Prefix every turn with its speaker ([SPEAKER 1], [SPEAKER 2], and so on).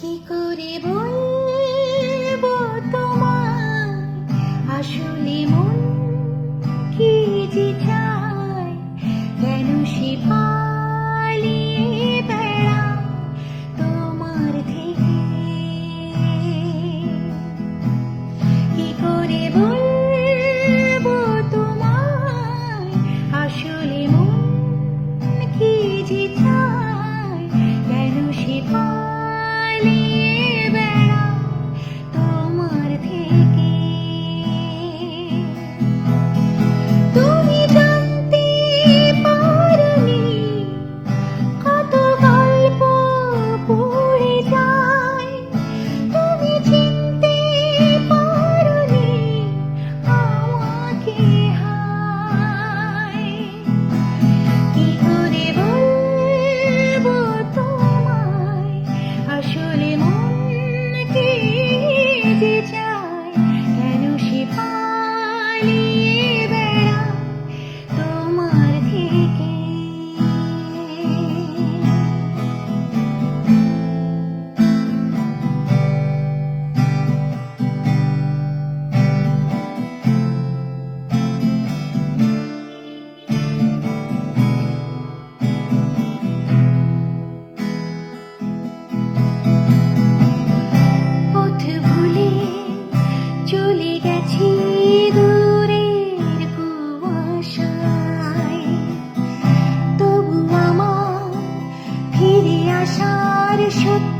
[SPEAKER 1] কি করে বলব তোমায়? আসলে মন আসার সত্য